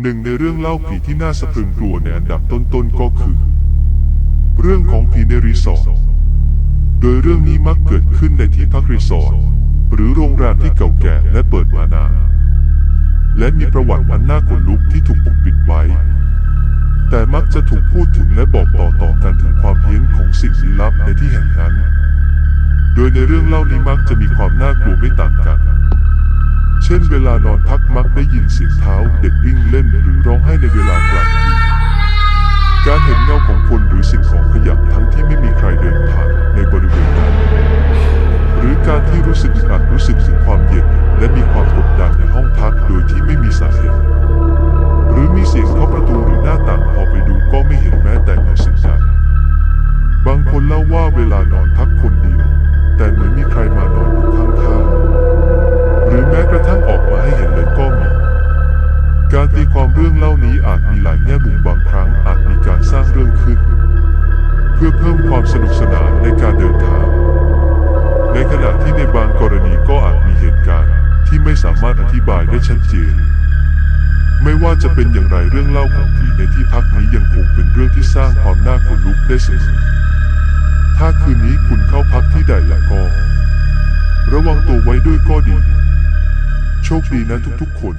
หนึ่งในเรื่องเล่าผีที่น่าสะพรึงกลัวในอันดับต้นๆก็คือ เรื่องของผีในรีสอร์ท โดยเรื่องนี้มักเกิดขึ้นในที่พักรีสอร์ทหรือโรงแรมที่เก่าแก่และเปิดมานานและมีประวัติอันน่าขนลุกที่ถูกปกปิดไว้ แต่มักจะถูกพูดถึงและบอกต่อๆกันถึงความเฮี้ยนของสิ่งลี้ลับในที่แห่งนั้น โดยในเรื่องเล่านี้มักจะมีความน่ากลัวไม่ต่างกัน เช่นเวลานอนพักมักได้ยินเสียงเท้าเด็กวิ่งเล่นหรือร้องไห้ในเวลากลางคืนการเห็นเงาของคนหรือสิ่งของขยับทั้งที่ไม่มีใครเดินผ่านในบริเวณนั้น หรือการที่รู้สึกอึดอัดรู้สึกถึงความเย็นและมีความกดามเรื่องเล่านี้อาจมีหลายแง่มุมบางครั้งอาจมีการสร้างเรื่องขึ้น เพื่อเพิ่มความสนุกสนานในการเดินทาง ในขณะที่ในบางกรณีก็อาจมีเหตุการณ์ที่ไม่สามารถอธิบายได้ชัดเจน ไม่ว่าจะเป็นอย่างไรเรื่องเล่าของผีในที่พักนี้ยังคงเป็นเรื่องที่สร้างความน่าขนลุกได้เสมอถ้าคืนนี้คุณเข้าพักที่ใดล้วก็ ระวังตัวไว้ด้วยก็ดี โชคดีนะทุกๆคน